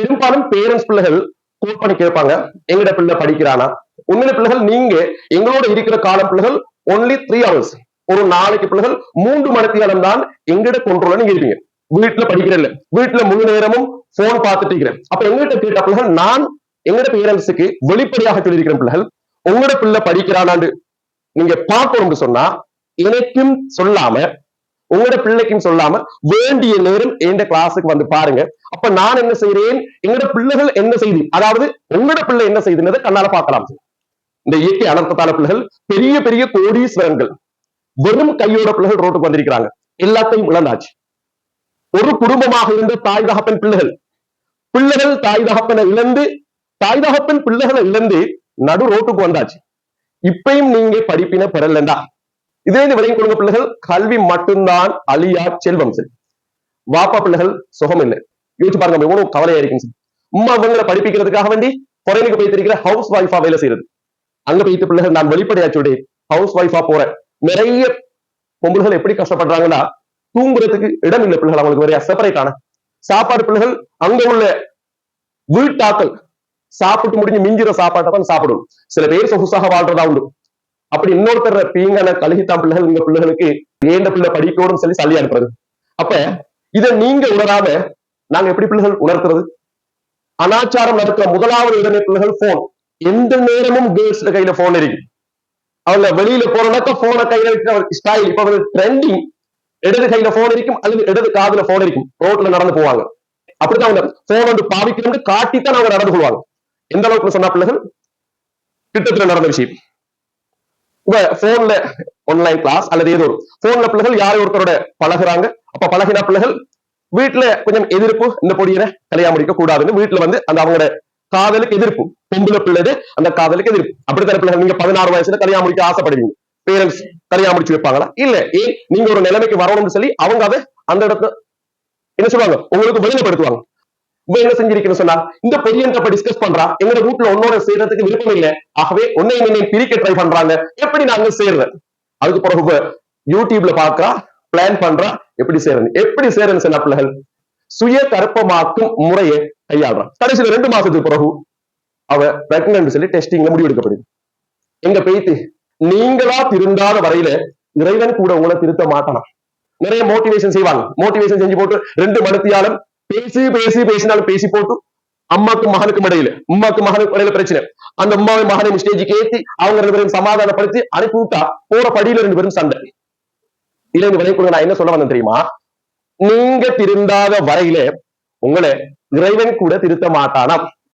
பெரும்பாலும் பேரண்ட்ஸ் பிள்ளைகள் கோட் பண்ணி கேட்பாங்க. எங்கட பிள்ளை படிக்கிறானா? உண்மையில பிள்ளைகள் நீங்க எங்களோட இருக்கிற காலம் பிள்ளைகள் ஒன்லி த்ரீ ஹவர்ஸ் ஒரு நாளைக்கு பிள்ளைகள் மூன்று மணித்தியாலம் தான் எங்கட கொண்டோல நீங்க இருப்பீங்க. வீட்டுல படிக்கிறேன் வீட்டுல முழு நேரமும் போன் பார்த்துட்டு இருக்கிறேன். அப்ப எங்கிட்ட கேட்ட பிள்ளைகள் நான் எங்கட பேரண்ட்ஸுக்கு வெளிப்படையாக சொல்லியிருக்கிறேன் பிள்ளைகள் உங்களோட பிள்ளை படிக்கிறானான்னு நீங்க பார்க்கணும்னு சொன்னா எனக்கும் சொல்லாம உங்களோட பிள்ளைக்குன்னு சொல்லாம வேண்டிய நேரம் எந்த கிளாஸுக்கு வந்து பாருங்க. அப்ப நான் என்ன செய்யறேன் எங்களோட பிள்ளைகள் என்ன செய்தி? அதாவது உங்களோட பிள்ளை என்ன செய்துன்றதை கண்ணால பார்க்கலாம். இந்த இயற்கை அனர்த்தத்தான பிள்ளைகள் பெரிய பெரிய கோடீஸ்வரன்கள் வெறும் கையோட பிள்ளைகள் ரோட்டுக்கு வந்திருக்கிறாங்க. எல்லாத்தையும் இழந்தாச்சு. ஒரு குடும்பமாக இருந்த தாய் தகப்பன் பிள்ளைகள் பிள்ளைகள் தாய் தகப்பனை இழந்து தாய் தகப்பன் பிள்ளைகளை இழந்து நடு ரோட்டுக்கு வந்தாச்சு. இப்பயும் நீங்க படிப்பின பெறலண்டா? இதே இருந்து விலகி கொடுங்க பிள்ளைகள் கல்வி மட்டும்தான் அழியா செல்வம் சார் வாப்பா பிள்ளைகள் சுகம் இல்லை. யோசிச்சு பாருங்க எவ்வளவு கவலையா இருக்கும் சார். உம்மா இவங்களை படிப்பிக்கிறதுக்காக வேண்டி பொறையிலுக்கு போயிட்டு ஹவுஸ் ஒய்ஃபா வேலை செய்யறது. அங்க போயிட்டு பிள்ளைகள் நான் வெளிப்படையா சொல்லி ஹவுஸ் ஒய்ஃபா போறேன். நிறைய பொம்பளைகள் எப்படி கஷ்டப்படுறாங்கன்னா தூங்குறதுக்கு இடம் இல்லை பிள்ளைகள் அவங்களுக்கு வேற செப்பரேட் ஆன. சாப்பாடு பிள்ளைகள் அங்க உள்ள வீட்டாக்கள் சாப்பிட்டு முடிஞ்சு மிஞ்சிற சாப்பாட்டை தான் சாப்பிடும் சில பேர் சொகுசாக வாழ்றதா உண்டு. அப்படி இன்னொருத்தர் பீங்கான கழுகித்தான் பிள்ளைகள் இந்த பிள்ளைகளுக்கு ஏண்ட பிள்ளை படிக்கணும் சொல்லி சளி அனுப்புறது. அப்ப இதை நீங்க உணராம நாங்க எப்படி பிள்ளைகள் உணர்த்துறது? அனாச்சாரம் நடக்கிற முதலாவது இடமே பிள்ளைகள் போன் எந்த நேரமும் கேர்ள்ஸ் கையில போன் இருக்கு அவங்க வெளியில போறதுக்கு போனை கையில இருக்கிற ஸ்டைல் இப்ப ட்ரெண்டிங் இடது கையில போன் இருக்கும் அல்லது இடது காதுல போன் இருக்கும். ரோட்ல நடந்து போவாங்க. அப்படித்தான் அவங்க போன் வந்து பாவிக்கணும்னு காட்டித்தான் அவங்க நடந்து கொள்வாங்க. எந்த அளவுக்கு சொன்னா பிள்ளைகள்? திட்டத்துல நடந்த விஷயம். உங்க போன்ல ஆன்லைன் கிளாஸ் அல்லது ஏதோ ஒரு போன்ல பிள்ளைகள் யாரோ ஒருத்தரோட பழகுறாங்க. அப்ப பழகின பிள்ளைகள் வீட்டுல கொஞ்சம் எதிர்ப்பு இந்த பொடியனை கல்யாணம் முடிக்க கூடாதுன்னு வீட்டுல வந்து அந்த அவங்களோட காதலுக்கு எதிர்ப்பு பொம்பளை பிள்ளைது அந்த காதலுக்கு எதிர்ப்பு. அப்படித்தான் பிள்ளைகள்? நீங்க பதினாறு வயசுல கல்யாணம் முடிக்க ஆசைப்படுவீங்க. பேரண்ட்ஸ் கல்யாணம் முடிச்சு வைப்பாங்களா? இல்ல ஏன்? நீங்க ஒரு நிலைமைக்கு வரணும்னு சொல்லி அவங்க அதை அந்த இடத்துல என்ன சொல்லுவாங்க? உங்களுக்கு வெளிப்படுத்துவாங்க இப்ப என்ன செஞ்சிருக்கணும் சொன்னா இந்த பொடியன் இப்ப டிஸ்கஸ் பண்றா. எங்க வீட்டுல ஒன்னோட சேர்றதுக்கு விருப்பம் இல்லை. ஆகவே உன்னை என்னை பிரிக்க ட்ரை பண்றாங்க. எப்படி நாங்க சேர்றது அதுக்கு பிறகு யூடியூப்ல பாக்குறா பிளான் பண்றா எப்படி சேரணும் எப்படி சேரணும் சொன்ன பிள்ளைகள் சுய கற்பமாக்கும் முறையை கையாளுறான் கடைசியில ரெண்டு மாசத்துக்கு பிறகு அவ பிரெக்னன்ட் சொல்லி டெஸ்டிங்ல முடிவெடுக்கப்படுது. எங்க பெய்த்து நீங்களா திருந்தாத வரையில இறைவன் கூட உங்களை திருத்த மாட்டானா? நிறைய மோட்டிவேஷன் செய்வாங்க. மோட்டிவேஷன் செஞ்சு போட்டு ரெண்டு மணித்தியாலும் பேசி பேசி பேசினாலும் பேசி போட்டு அம்மாக்கு மகனுக்கும் இடையில உம்மாக்கு மகனுக்கு இடையில பிரச்சனை. அந்த உமாவை மகனை ஸ்டேஜுக்கு ஏத்தி அவங்க ரெண்டு பேரும் சமாதானப்படுத்தி அனுப்பி விட்டா போற படியில ரெண்டு பேரும் சண்டை. இல்ல விலை நான் என்ன சொல்ல வந்தேன் தெரியுமா? நீங்க திருந்தாத வரையில உங்களை இறைவன் கூட திருத்த மாட்டானா